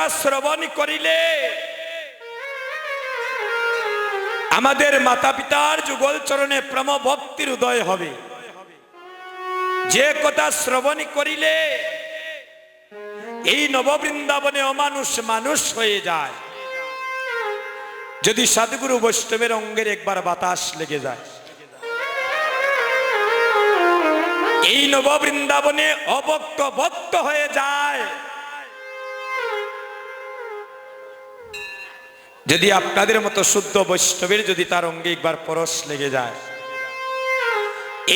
কথা শ্রবণ করিলে আমাদের মাতা পিতার যুগল চরণে প্রেম ভক্তির উদয় হবে। যে কথা শ্রবণ করিলে এই নববৃন্দাবনে অমানুষ মানুষ হয়ে যায়। যদি সাধুগুরু বৈষ্ণবের অঙ্গের একবার বাতাস লেগে যায়। এই নববৃন্দাবনে অবক্ত ভক্ত হয়ে যায়। যদি আপনাদের মতো শুদ্ধ বৈষ্ণবের যদি তার অঙ্গে একবার পরশ লেগে যায়,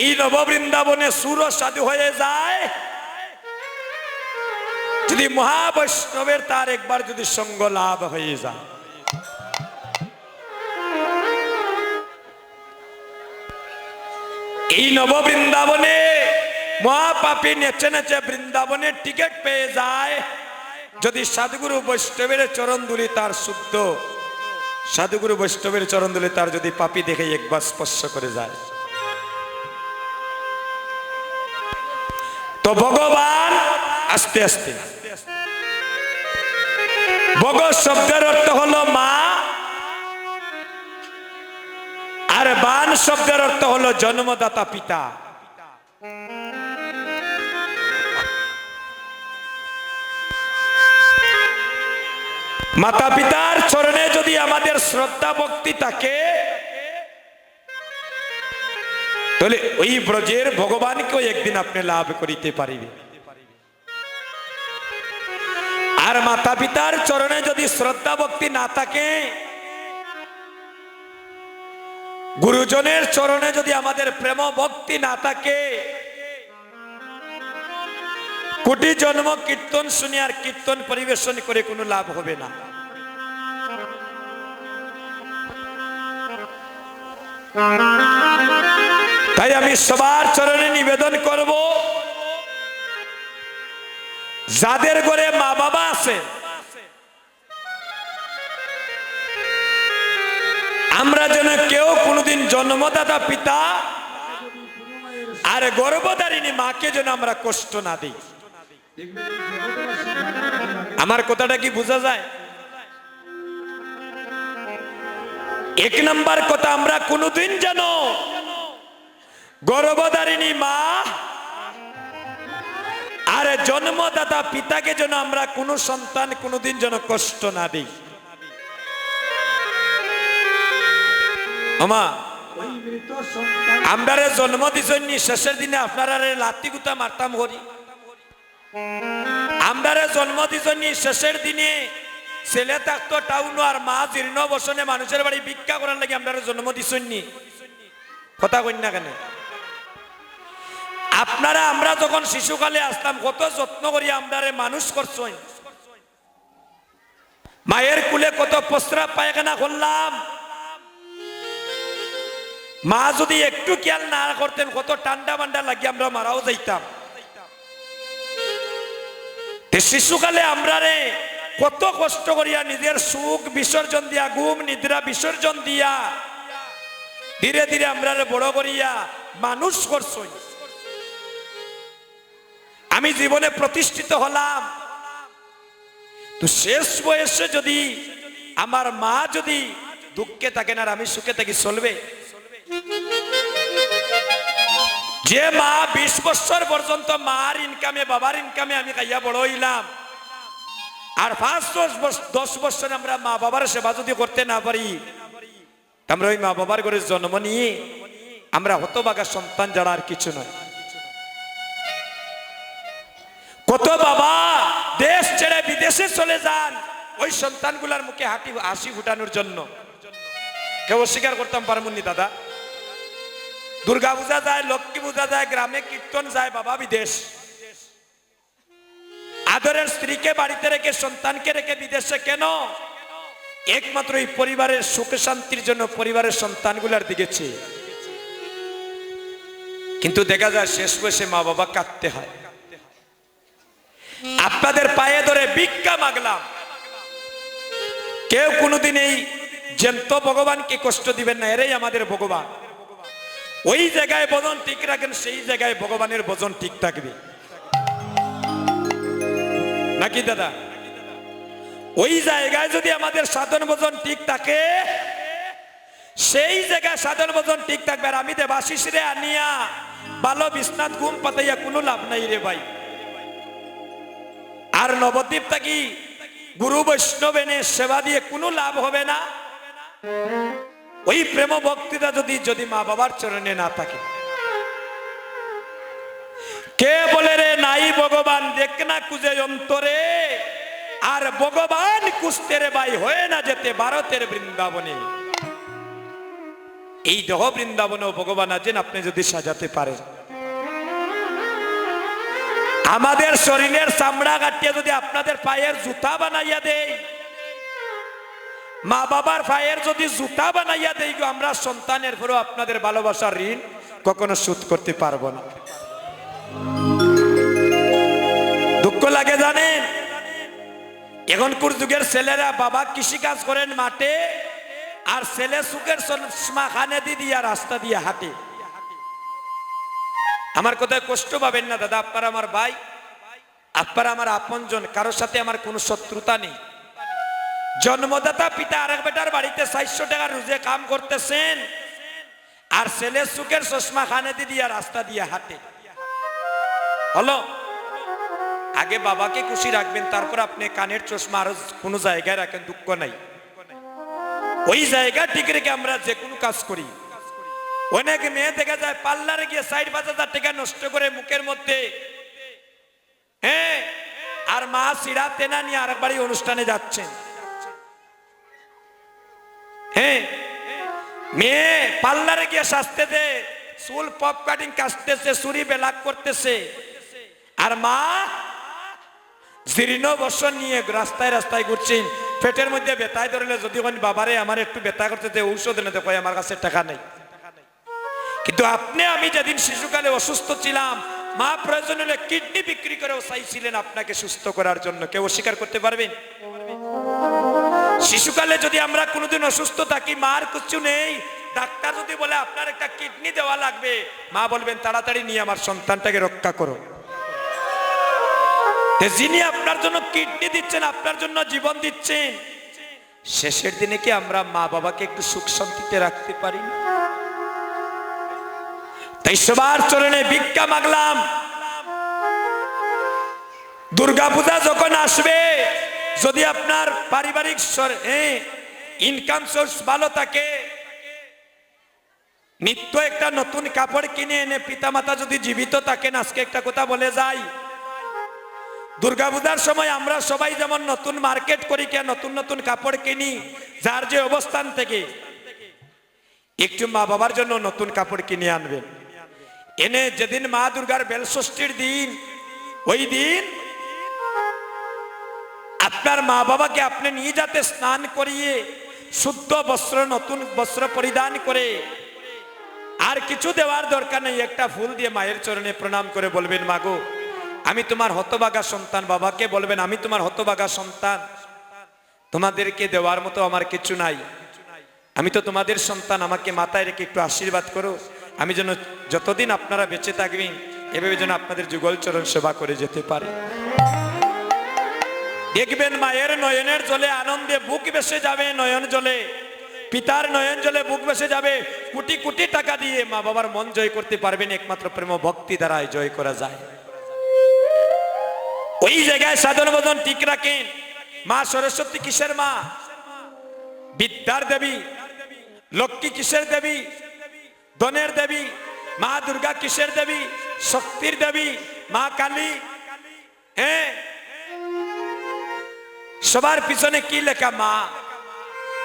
এই নববৃন্দাবনে সুর সাধু হয়ে যায়। যদি মহাবৈষ্ণবের তার একবার যদি সঙ্গ লাভ হয়ে যায়। এই নববৃন্দাবনে মহাপাপী নেচে নেচে বৃন্দাবনে টিকিট পেয়ে যায়। যদি সাধুগুরু বৈষ্ণবের চরণ দুলি তার শুদ্ধ সাধুগুরু বৈষ্ণবের চরণ দুলি তার যদি পাপি দেখে একবার স্পর্শ করে যায়। তো ভগবান, আস্তে আস্তে। ভগ শব্দের অর্থ হলো মা, আর বান শব্দের অর্থ হলো জন্মদাতা পিতা। মাতা পিতার চরণে যদি আমাদের শ্রদ্ধা ভক্তি থাকে, তাহলে ওই ব্রজের ভগবানকেও একদিন আপনি লাভ করিতে পারিবে। আর মাতা পিতার চরণে যদি শ্রদ্ধা ভক্তি না থাকে, গুরুজনের চরণে যদি আমাদের প্রেম ভক্তি না থাকে, কোটি জন্ম কীর্তন শুনে আর কীর্তন পরিবেশন করে কোনো লাভ হবে না। তাই আমি সবার চরণে নিবেদন করব, যাদের ঘরে মা বাবা আছে, আমরা যেন কেউ কোনোদিন জন্মদাতা পিতা আর গর্ভধারিণী মাকে যেন আমরা কষ্ট না দিই। আমার কথাটা কি বোঝা যায়? এক নাম্বার কথা, আমরা কোনোদিন যেন গর্ভধারিণী মা আর জন্মদাতা পিতাকে যেন আমরা কোনো সন্তান কোনোদিন যেন কষ্ট না দিই। আমা আমরা জন্ম দিছেন শেষের দিনে আপনারা লাতি গুতা মারতাম করি আমরা জন্ম দিছেন শেষের দিনে ছেলে থাকতো টাউন আর মা জীর্ণ বসনে মানুষের বাড়ি ভিক্ষা করার লাগে আমরা জন্ম দিছেন কথা না কেন? আপনারা, আমরা যখন শিশুকালে আসতাম, কত যত্ন করি আমরা মানুষ করছেন মায়ের কুলে কত প্রস্রাব পায়খানা করলাম। মা যদি একটু খেয়াল না করতেন, কত ঠান্ডা বান্ডা লাগিয়ে আমরা মারাও যাইতাম। শিশুকালে আমরা রে কত কষ্ট করিয়া নিজের সুখ বিসর্জন দিয়া, ঘুম, নিদ্রা বিসর্জন দিয়া ধীরে ধীরে আমরা বড় করিয়া মানুষ করছই। আমি জীবনে প্রতিষ্ঠিত হলাম। তো শেষ বয়সে যদি আমার মা যদি দুঃখে থাকেন আর আমি সুখে থাকি, চলবে? যে মা বিশ বছর পর্যন্ত মার ইনকামে বাবার ইনকামে আমি খাইয়া বড় হইলাম। আর পাঁচ, দশ দশ বছর আমরা মা বাবার সেবা যদি করতে না পারি আমরা ওই মা বাবার ঘরে জন্ম নিয়ে আমরা হতবাগা সন্তান যারা আর কিছু নয়। কত বাবা দেশ ছেড়ে বিদেশে চলে যান, ওই সন্তানগুলার মুখে হাঁটি, হাসি ফুটানোর জন্য। কেউ অস্বীকার করতাম পারমুনি, দাদা? দুর্গা পূজা যায়, লক্ষ্মী পূজা যায়, গ্রামে কীর্তন যায়, বাবা বিদেশ। আদরের স্ত্রীকে বাড়িতে রেখে, সন্তানকে রেখে বিদেশে কেন? একমাত্র এই পরিবারের সুখ শান্তির জন্য পরিবারের সন্তানগুলার দিকেছে কিন্তু দেখা যায় শেষ বয়সে মা বাবা কাঁদতে হয়। আপনাদের পায়ে ধরে ভিক্ষা মাগলাম। কেউ কোনোদিন এই জ্যান্ত ভগবানকে কষ্ট দিবেন না, এরাই আমাদের ভগবান। ওই জায়গায় বজন ঠিক রাখেন, সেই জায়গায় ভগবানের বজন ঠিক থাকবে। নাকি দাদা? ওই জায়গায় যদি আমাদের সাধন ভোজন ঠিক থাকে, সেই জায়গায় সাধন ভোজন ঠিক থাকবে আর আমি দেবাশিস রে আনিয়া ভালো বিশ্বনাথ ঘুম পাতাইয়া কোনো লাভ নাই রে ভাই। আর নবদ্বীপ থাকি গুরু বৈষ্ণব এনে সেবা দিয়ে কোনো লাভ হবে না। ওই প্রেম ভক্তিটা যদি যদি মা বাবার চরণে না থাকে। কে বলে রে, নাই ভগবান, দেখ না কুজে অন্তরে। আর ভগবান কুস্তে রে ভাই, হয়ে না যেতে ভারতের বৃন্দাবনে। এই দেহ বৃন্দাবনেও ভগবান আছেন, আপনি যদি সাজাতে পারেন। আমাদের শরীরের চামড়া কাটিয়ে যদি আপনাদের পায়ের জুতা বানাইয়া দেই, মা বাবার পায়ের যদি জুতা বানাইয়া দেই আমরা সন্তানের পরেও আপনাদের ভালোবাসার ঋণ কখনো শোধ করতে পারব না। লাগে জানেন? এখনকার যুগের ছেলেরা বাবা কৃষি কাজ করেন মাঠে, আর ছেলে সুখের চশমা খানে দিয়া রাস্তা দিয়ে হাঁটে। আমার কথায় কষ্ট পাবেন না দাদা, আপনারা আমার ভাই, আপনারা আমার আপনজন, কারোর সাথে আমার কোনো শত্রুতা নেই। জন্মদাতা পিতা আরেক বেটার বাড়িতে চারশো টাকা রুজে কাম করতেছেন, আর ছেলে সুখের চশমা খানে দিয়া রাস্তা দিয়ে হাঁটে। হলো? আগে বাবাকে খুশি রাখবেন, তারপর আপনি কানের চশমা আরও কোনো জায়গায় রাখেন, দুঃখ নাই। ওই জায়গা ঠিক রেখে আমরা যে কোনো কাজ করি। অনেক মেয়ে দেখা যায় পার্লারে গিয়ে সাইড পাঁচ হাজার টাকা নষ্ট করে মুখের মধ্যে হ্যাঁ আর মা সিরা তেনা নিয়ে আরেক বাড়ি অনুষ্ঠানে যাচ্ছেন। হ্যাঁ মেয়ে পার্লারে গিয়ে সাজতেছে চুল পপ কাটিং কাটতেছে চুরি বেলাক করতেছে। আর মা জীর্ণ বছর নিয়ে রাস্তায় রাস্তায় ঘুরছেন পেটের মধ্যে বেতায় ধরলে যদি কোন বাবারে আমার একটু বেতা করতে যে ঔষধ এনে দেখো আমার কাছে টাকা নেই। কিন্তু আপনি, আমি যেদিন শিশুকালে অসুস্থ ছিলাম, মা প্রয়োজন হলে কিডনি বিক্রি করেও চাইছিলেন আপনাকে সুস্থ করার জন্য। কেউ অস্বীকার করতে পারবেন? শিশুকালে যদি আমরা কোনোদিন অসুস্থ থাকি, মার কিছু নেই। ডাক্তার যদি বলে, আপনার একটা কিডনি দেওয়া লাগবে। মা বলবেন, তাড়াতাড়ি নিয়ে আমার সন্তানটাকে রক্ষা করো। যিনি আপনার জন্য কিডনি দিচ্ছেন, আপনার জন্য জীবন দিচ্ছেন। শেষের দিনে কি আমরা মা বাবাকে একটু সুখ শান্তিতে রাখতে পারি? তাই সবার চরণে ভিক্ষা মাগলাম। দুর্গাপূজা যখন আসবে, যদি আপনার পারিবারিক ইনকাম সোর্স ভালো থাকে, নিত্য একটা নতুন কাপড় কিনে এনে পিতামাতা যদি জীবিত থাকেন, আজকে একটা কথা বলে যাই। দুর্গাপূজার সময় আমরা সবাই যেমন নতুন মার্কেট করি কে, নতুন নতুন কাপড় কিনি, যার যে অবস্থান থেকে একটু মা বাবার জন্য নতুন কাপড় কিনে আনবেন। এনে যেদিন মা দুর্গার বেলষষ্ঠীর দিন, ওই দিন আপনার মা বাবাকে আপনি নিয়ে যাতে স্নান করিয়ে, শুদ্ধ বস্ত্র, নতুন বস্ত্র পরিধান করে, আর কিছু দেওয়ার দরকার নেই, একটা ফুল দিয়ে মায়ের চরণে প্রণাম করে বলবেন মাগো আমি তোমার হতবাগা সন্তান, বাবাকে বলবেন, আমি তোমার হতবাগা সন্তান। তোমাদেরকে দেওয়ার মতো আমার কিছু নাই। আমি তো তোমাদের সন্তান, আমাকে মাথায় রেখে একটু আশীর্বাদ করো। আমি যেন যতদিন আপনারা বেঁচে থাকবেন, এভাবে যেন আপনাদের যুগল চরণ সেবা করে যেতে পারে। দেখবেন মায়ের নয়নের জলে আনন্দে বুক বেসে যাবে নয়ন জলে। পিতার নয়ন জলে বুক বেসে যাবে। কোটি কোটি টাকা দিয়ে মা বাবার মন জয় করতে পারবেন, একমাত্র প্রেম ভক্তি দ্বারাই জয় করা যায়। ওই জায়গায় সাধন বদন ঠিক রাখেন। মা সরস্বতী কিসের মা? বিদ্যার দেবী। লক্ষ্মী কিসের দেবী? ধনের দেবী। মা দুর্গা কিসের দেবী? শক্তির দেবী। মা কালী। হ্যাঁ সবার পিছনে কি লেখা মা?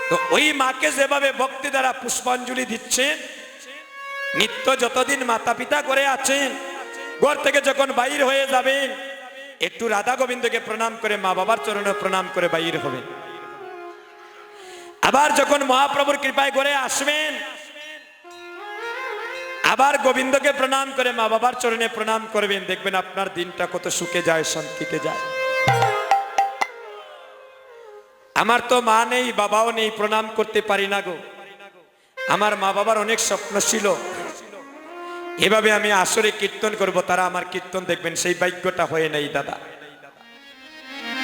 তো ওই মাকে যেভাবে ভক্তি দ্বারা পুষ্পাঞ্জলি দিচ্ছেন, নিত্য যতদিন মাতা পিতা করে আছেন, ঘর থেকে যখন বাইর হয়ে যাবেন একটু রাধা গোবিন্দকে প্রণাম করে মা বাবার চরণে প্রণাম করে বাইর হবেন। আবার যখন মহাপ্রভুর কৃপায় ঘরে আসবেন, আবার গোবিন্দকে প্রণাম করে মা বাবার চরণে প্রণাম করবেন। দেখবেন আপনার দিনটা কত সুখে যায়, শান্তিতে যায়। আমার তো মা নেই, বাবাও নেই, প্রণাম করতে পারি না গো। আমার মা বাবার অনেক স্বপ্ন ছিল। এভাবে আমি আসরে কীর্তন করব, তারা আমার কীর্তন দেখবেন, সেই ভাগ্যটা হয়ে নেই দাদা।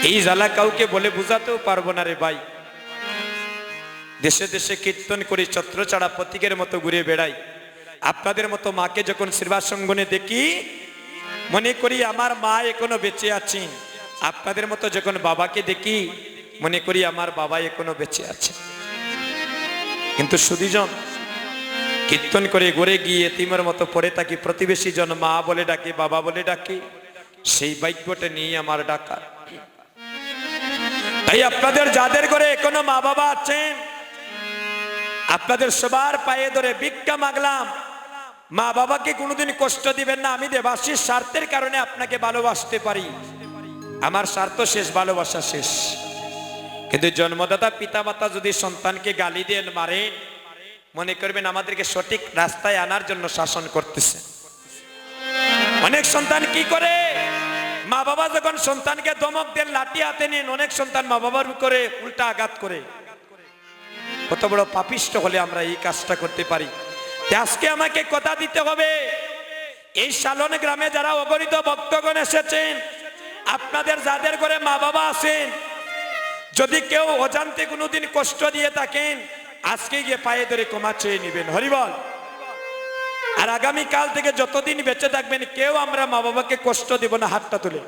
এই জ্বালা কাউকে বলে বুঝাতেও পারব না রে ভাই। দেশে দেশে কীর্তন করি ছত্র ছাড়া প্রতীকের মতো ঘুরে বেড়াই। আপনাদের মতো মাকে যখন শ্রীবাসঙ্গনে দেখি, মনে করি আমার মা এখনও বেঁচে আছেন। আপনাদের মতো যখন বাবাকে দেখি, মনে করি আমার বাবা এখনও বেঁচে আছে কিন্তু সুদীজন কীর্তন করে ঘুরে গিয়ে এতিমের মতো পড়ে থাকি, প্রতিবেশী জন মা বলে ডাকে, বাবা বলে ডাকে, সেই বাক্যটা নিয়ে আমার ডাকা তাই আপনাদের যাদের ঘরে এখনও মা বাবা আছেন, আপনাদের সবার পায়ে ধরে ভিক্ষা মাগলাম। মা বাবাকে কোনোদিন কষ্ট দিবেন না, আমি দেবাসীর স্বার্থের কারণে আপনাকে ভালোবাসতে পারি। আমার স্বার্থ শেষ, ভালোবাসা শেষ। কিন্তু জন্মদাতা পিতামাতা যদি সন্তানকে গালি দেন, মারেন মনে করবেন আমাদেরকে সঠিক রাস্তায় আনার জন্য শাসন করতেছে। অনেক সন্তান কি করে? মা বাবা যখন সন্তানকে দমক দেন, লাঠি হাতে নিন অনেক সন্তান মা বাবার করে উল্টা আঘাত করে। কত বড় পাপিষ্ট হলে আমরা এই কাজটা করতে পারি। আজকে আমাকে কথা দিতে হবে, এই সালন গ্রামে যারা অগণিত ভক্তগণ এসেছেন, আপনাদের যাদের ঘরে মা বাবা আছেন, যদি কেউ অজান্তে কোনোদিন কষ্ট দিয়ে থাকেন আজকে গিয়ে পায়ে ধরে ক্ষমা চেয়ে নিবেন। হরিবল আর আগামী কাল থেকে যতদিন বেঁচে থাকবেন, কেউ আমরা মা বাবাকে কষ্ট দিব না হাতটা তুলে।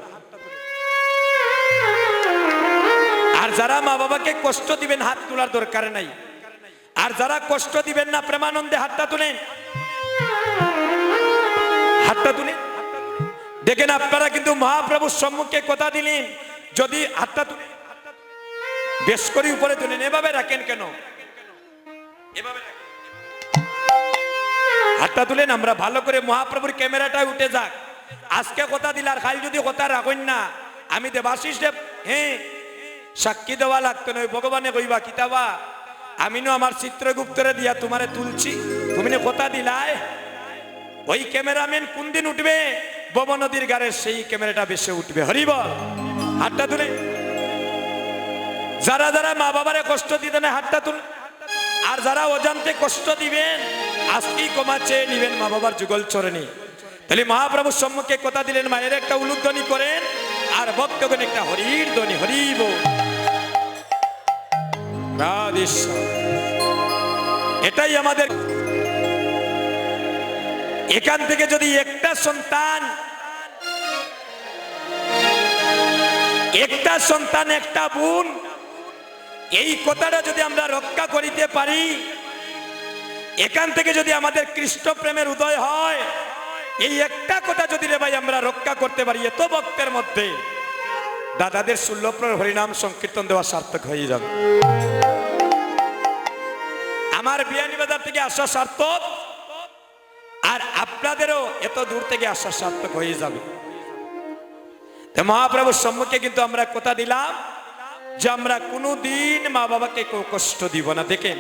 আর যারা মা বাবাকে কষ্ট দিবেন, হাত তোলার দরকার নাই। আর যারা কষ্ট দিবেন না, প্রেমানন্দে হাতটা তুলেন। হাতটা তুলেন দেখেন আপনারা কিন্তু মহাপ্রভুর সম্মুখে কথা দিলেন। যদি হাতটা তুলে, বেশ করে উপরে তুলেন এভাবে রাখেন কেন? এভাবে। হাতটা তুলেন আমরা ভালো করে মহাপ্রভুর ক্যামেরাটা উঠে যাক। আজকে কথা দিল আর খালি যদি কথা রাখেন না, আমি দেবাশিস দেব হ্যাঁ সাক্ষী দেওয়া লাগতো না ভগবানে কইবা, কিতাবা। আমি নো আমার চিত্রগুপ্তরে দিয়া তোমারে তুলছি। তুমি না কথা দিলায় ওই ক্যামেরাম্যান কোন দিন উঠবে? বব নদীর গাড়ে সেই ক্যামেরাটা বেশি উঠবে। হরিব হাতটা তুলে। যারা যারা মা বাবারে কষ্ট দিতে না হাতটা তুল আর যারা অজান্তে কষ্ট দিবেন, আজকেই ক্ষমা চেয়ে নিবেন মা বাবার যুগল চরণে। তাহলে মহাপ্রভুর সম্মুখে কথা দিলেন, মায়ের একটা উলুধ্বনি করেন, আর ভক্তগণ একটা হরির ধ্বনি, হরিব। এটাই আমাদের এখান থেকে যদি একটা সন্তান একটা সন্তান, একটা বোন, এই কথাটা যদি আমরা রক্ষা করিতে পারি? এখান থেকে যদি আমাদের কৃষ্ণ প্রেমের উদয় হয়, এই একটা কথা যদি রে ভাই আমরা রক্ষা করতে পারি, এত ভক্তের মধ্যে। দাদাদের ষোল্লপ্রর হরিনাম সংকীর্তন দেওয়া সার্থক হয়ে যাবে। আমার বিয়ানীবাজার থেকে আসা সার্থক, আর আপনাদেরও এত দূর থেকে আসা সার্থক হয়ে যাবে। মহাপ্রভুর সম্মুখে কিন্তু আমরা কথা দিলাম। যে আমরা কোনোদিন মা বাবাকে কেউ কষ্ট দিব না। দেখেন,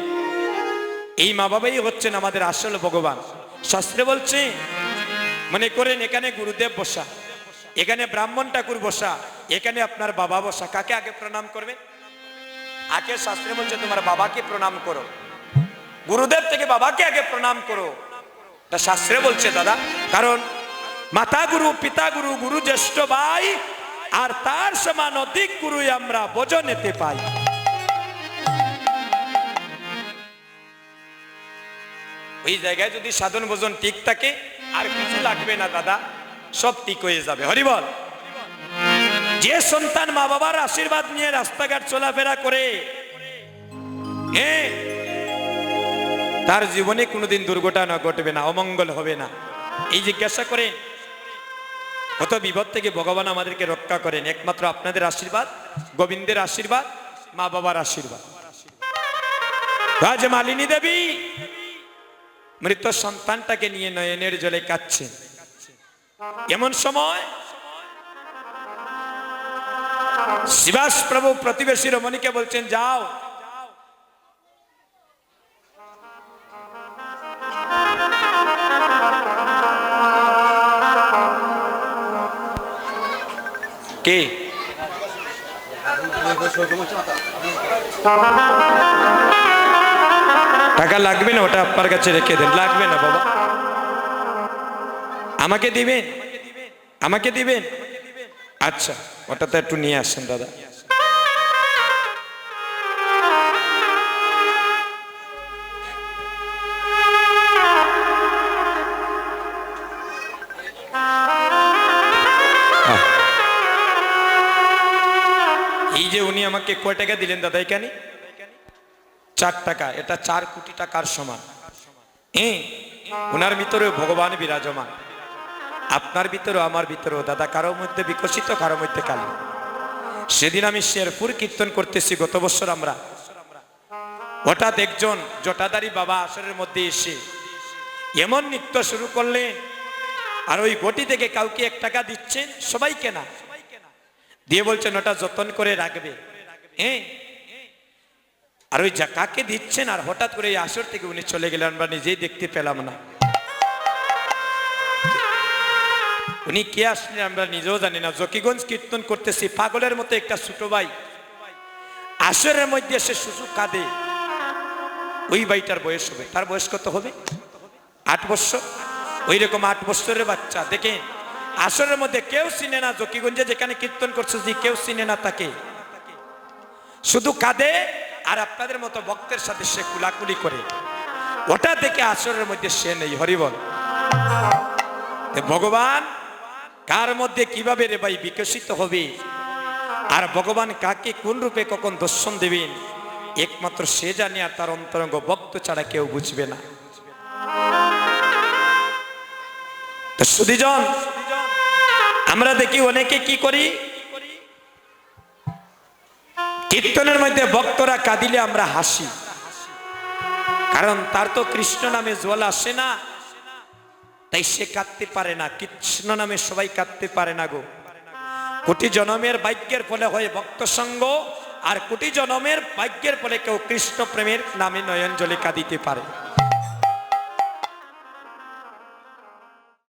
এই মা বাবাই হচ্ছেন আমাদের আসল ভগবান। শাস্ত্রে বলছে, মনে করেন এখানে গুরুদেব বসা, এখানে ব্রাহ্মণ ঠাকুর বসা, এখানে আপনার বাবা বসা। কাকে আগে প্রণাম করবে? আগে শাস্ত্রে বলছে, তোমার বাবাকে প্রণাম করো। গুরুদেব থেকে বাবাকে আগে প্রণাম করো। তা শাস্ত্রে বলছে, দাদা, কারণ মাতা গুরু পিতা গুরু গুরু জ্যেষ্ঠ ভাই আর তার সমান অধিক গুরু আমরা বোঝনেতে পাই। ওই জায়গায় যদি সাধন ভোজন ঠিক থাকে, আর কিছু লাগবে না দাদা, সব ঠিক হয়ে যাবে। হরিবল যে সন্তান মা বাবার আশীর্বাদ নিয়ে রাস্তাঘাট চলাফেরা করে তার জীবনে কোনোদিন দুর্ঘটনা ঘটবে না, অমঙ্গল হবে না। এই জিজ্ঞাসা করে কত বিপদ থেকে ভগবান আমাদেরকে রক্ষা করেন। একমাত্র আপনাদের আশীর্বাদ, গোবিন্দের আশীর্বাদ, মা বাবার আশীর্বাদ। রাজ মালিনী দেবী, মৃত সন্তানটাকে নিয়ে নয়নের জলে কাচ্ছেন এমন সময় শিবাস প্রভু প্রতিবেশী রমণীকে বলছেন, যাও। কে? টাকা লাগবে না, ওটা আপনার কাছে রেখে দেন। লাগবে না, বাবা। আমাকে দিবেন? আমাকে দিবেন? আচ্ছা ওটা তো একটু নিয়ে আসেন, দাদা। আমাকে কয় টাকা দিলেন দাদা এখানে? চার টাকা, এটা চার কোটি টাকার সমান। ওনার ভিতরেও ভগবান বিরাজমান। আপনার ভিতরেও, আমার ভিতরেও, দাদা কারও মধ্যে বিকশিত, কারও মধ্যে কালী। সেদিন আমি শেরপুর কীর্তন করতেছি গত বছর আমরা। হঠাৎ একজন জটাদারি বাবা আসরের মধ্যে এসে এমন নৃত্য শুরু করলেন, আর ওই গটি থেকে কাউকে এক টাকা দিচ্ছেন, সবাইকে না। দিয়ে বলছেন, ওটা যতন করে রাখবে। আর ওই কাকে দিচ্ছেন? আর হঠাৎ করে এই আসর থেকে উনি চলে গেলেন, আমরা নিজেই দেখতে পেলাম না। উনি কে আসলেন আমরা নিজেও জানি না। জকিগঞ্জ কীর্তন করতেছি, পাগলের মতো একটা ছোট ভাই। আসরের মধ্যে সে শুধু কাঁদে। ওই ভাইটার বয়স হবে। তার বয়স কত হবে? আট বছর? ওই রকম আট বছরের বাচ্চা। দেখেন, আসরের মধ্যে কেউ চিনে না, জকিগঞ্জে যেখানে কীর্তন করছে, যে কেউ চিনে না তাকে। শুধু কাঁদে আর আপনাদের মতো ভক্তের সাথে সে কুলাকুলি করে। ওটা দেখে আসরের মধ্যে সে নেই হরিবল ভগবান, কার মধ্যে কীভাবে রে ভাই বিকশিত হবে? আর ভগবান কাকে কোন রূপে কখন দর্শন দেবেন? একমাত্র সে জানে আর তার অন্তরঙ্গ ভক্ত ছাড়া কেউ বুঝবে না। আমরা দেখি অনেকে কি করি? কীর্তনের মধ্যে ভক্তরা কাঁদিলে আমরা হাসি। কারণ তার তো কৃষ্ণ নামে জল আসে না, তাই সে কাঁদতে পারে না। কৃষ্ণ নামে সবাই কাঁদতে পারে না গো। কোটি জনমের বাক্যের ফলে হয় ভক্ত সঙ্গ, আর কোটি জনমের বাক্যের ফলে কেউ কৃষ্ণ প্রেমের নামে নয়ন জলে কাঁদিতে পারে।